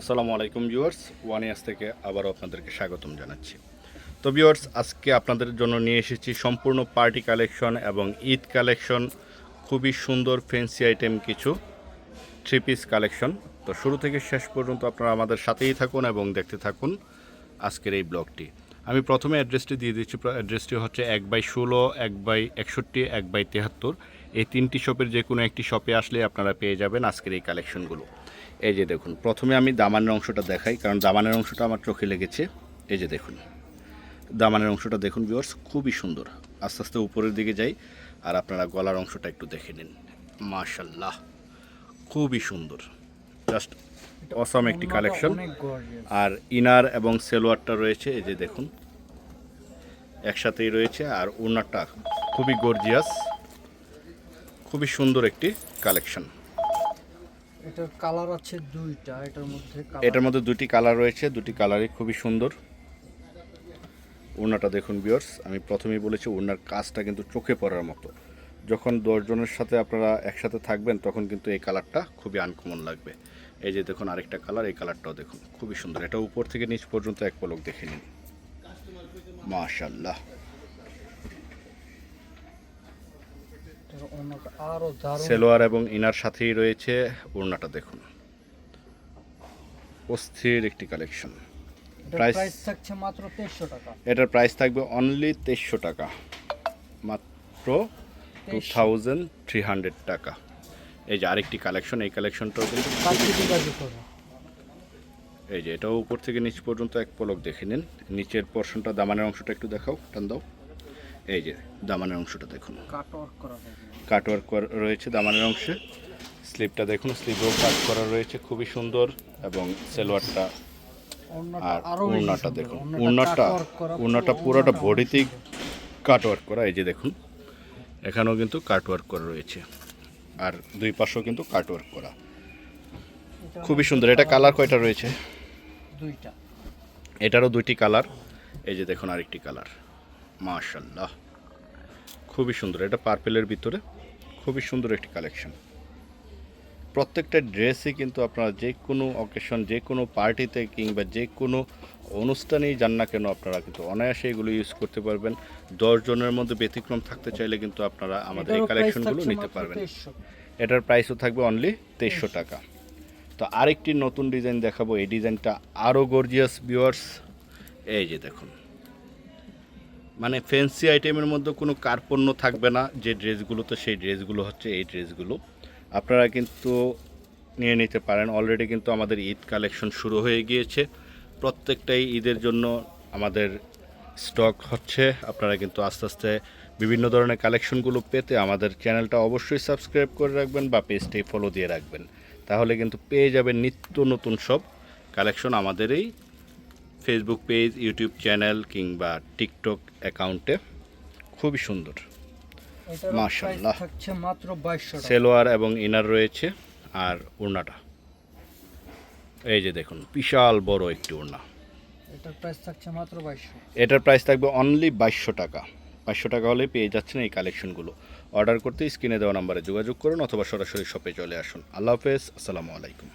আসসালামু আলাইকুম viewers one years থেকে আবারও আপনাদেরকে স্বাগতম জানাচ্ছি। তো ভিউয়ার্স, আজকে আপনাদের জন্য নিয়ে এসেছি সম্পূর্ণ পার্টি কালেকশন এবং ঈদ কালেকশন খুবই সুন্দর ফ্যান্সি আইটেম কিছু থ্রি পিস কালেকশন তো শুরু থেকে শেষ পর্যন্ত আপনারা আমাদের সাথেই থাকুন এবং দেখতে থাকুন আজকের এই ব্লগটি। আমি প্রথমে অ্যাড্রেসটি দিয়ে দিচ্ছি অ্যাড্রেসটি হচ্ছে এক বাই ষোলো, এক বাই একষট্টি, এক বাই তেহাত্তর। এই তিনটি শপের যে কোনো একটি শপে আসলে আপনারা পেয়ে যাবেন আজকের এই কালেকশনগুলো এই যে দেখুন প্রথমে আমি দামানের অংশটা দেখাই কারণ দামানের অংশটা আমার চোখে লেগেছে। এই যে দেখুন দামানের অংশটা দেখুন ভিউয়ার্স খুবই সুন্দর। আস্তে আস্তে উপরের দিকে যাই আর আপনারা গলার অংশটা একটু দেখে নিন। মাশাল্লাহ খুবই সুন্দর। জাস্ট অসম একটি কালেকশন আর ইনার এবং সেলোয়ারটা রয়েছে এই যে দেখুন একসাথেই রয়েছে আর ওনারটা খুবই গর্জিয়াস খুবই সুন্দর একটি কালেকশন এটার কালার আছে দুইটা, এটার মধ্যে এটার মধ্যে দুটি কালার রয়েছে, দুটি কালারই খুবই সুন্দর। ওড়নাটা দেখুন বিয়ার্স আমি প্রথমেই বলেছি ওড়নার কাজটা কিন্তু চোখে পড়ার মতো। যখন দশজনের সাথে আপনারা একসাথে থাকবেন, তখন কিন্তু এই কালারটা খুবই আনকমন লাগবে। এই যে দেখুন আরেকটা কালার, এই কালারটাও দেখুন, খুবই সুন্দর। এটা উপর থেকে নিচ পর্যন্ত এক পলক দেখে নিন। মাশাল্লাহ সেলোয়ার এবং ইনার সাথেই রয়েছে ওড়নাটা দেখুন। অস্থির একটি কালেকশন। এটার প্রাইস থাকছে মাত্র তেইশশো টাকা। এটার প্রাইস থাকবে অনলি তেইশশো টাকা। মাত্র টু থাউজেন্ড থ্রি হান্ড্রেড টাকা। এই যে আরেকটি কালেকশন এই কালেকশনটাও কিন্তু এই যে এটাও উপর থেকে নিচ পর্যন্ত এক পলক দেখে নিন। নিচের পোর্শনটা দামানের অংশটা একটু দেখাও টান দাও। এই যে দামানের অংশটা দেখুন। কাট ওয়ার্ক করা কাটওয়ার্ক রয়েছে দামানের অংশে। স্লিপটা দেখুন স্লিপেও কাট করা রয়েছে খুবই সুন্দর এবং সেলোয়ারটা আর উন্নাটা দেখুন। উন্নাটা উন্নাটা পুরোটা বডিতেই কাটওয়ার্ক করা এই যে দেখুন। এখানেও কিন্তু কাটওয়ার্ক করা রয়েছে। আর দুই পাশেও কিন্তু কাটওয়ার্ক করা। খুবই সুন্দর। এটা কালার কয়টা রয়েছে? দুইটা। এটারও দুইটি কালার এই যে দেখুন আরেকটি কালার মাশাল্লাহ খুবই সুন্দর। এটা পার্পেলের ভিতরে খুবই সুন্দর একটি কালেকশন। প্রত্যেকটা ড্রেসই কিন্তু আপনারা যে কোনো অকেশন যে কোনো পার্টিতে কিংবা যে কোনো অনুষ্ঠানেই যান না কেন আপনারা কিন্তু অনায়াসে এগুলো ইউজ করতে পারবেন। জনের মধ্যে ব্যতিক্রম থাকতে চাইলে কিন্তু আপনারা আমাদের এই কালেকশনগুলো নিতে পারবেন। এটার প্রাইসও থাকবে অনলি তেইশশো টাকা। তো আরেকটি নতুন ডিজাইন দেখাবো। এই ডিজাইনটা আরও গর্জিয়াস ভিউয়ার্স এই যে দেখুন। মানে ফ্যান্সি আইটেমের মধ্যে কোনো কার্পণ্য থাকবে না, যে ড্রেসগুলো তো সেই ড্রেসগুলো হচ্ছে, এই ড্রেসগুলো। আপনারা কিন্তু নিয়ে নিতে পারেন। অলরেডি কিন্তু আমাদের ঈদ কালেকশন শুরু হয়ে গিয়েছে। প্রত্যেকটাই ঈদের জন্য আমাদের স্টক হচ্ছে। আপনারা কিন্তু আস্তে আস্তে বিভিন্ন ধরনের কালেকশনগুলো পেতে আমাদের চ্যানেলটা অবশ্যই সাবস্ক্রাইব করে রাখবেন বা পেজটাই ফলো দিয়ে রাখবেন। তাহলে কিন্তু পেয়ে যাবেন নিত্য নতুন সব কালেকশন আমাদের এই ফেসবুক পেজ ইউটিউব চ্যানেল কিংবা টিকটক অ্যাকাউন্টে খুবই সুন্দর। মাত্র 2200 সেলোয়ার এবং ইনার রয়েছে আর ওড়নাটা। এই যে দেখুন বিশাল বড় একটি ওড়না। এটার প্রাইস থাকছে মাত্র 2200 এটার প্রাইস থাকবে অনলি বাইশশো টাকা। বাইশশো টাকা হলে পেয়ে যাচ্ছেন এই কালেকশনগুলো অর্ডার করতে স্ক্রিনে দেওয়া নাম্বারে যোগাযোগ করুন অথবা সরাসরি শপে চলে আসুন। আল্লাহ হাফেজ আসসালামু আলাইকুম।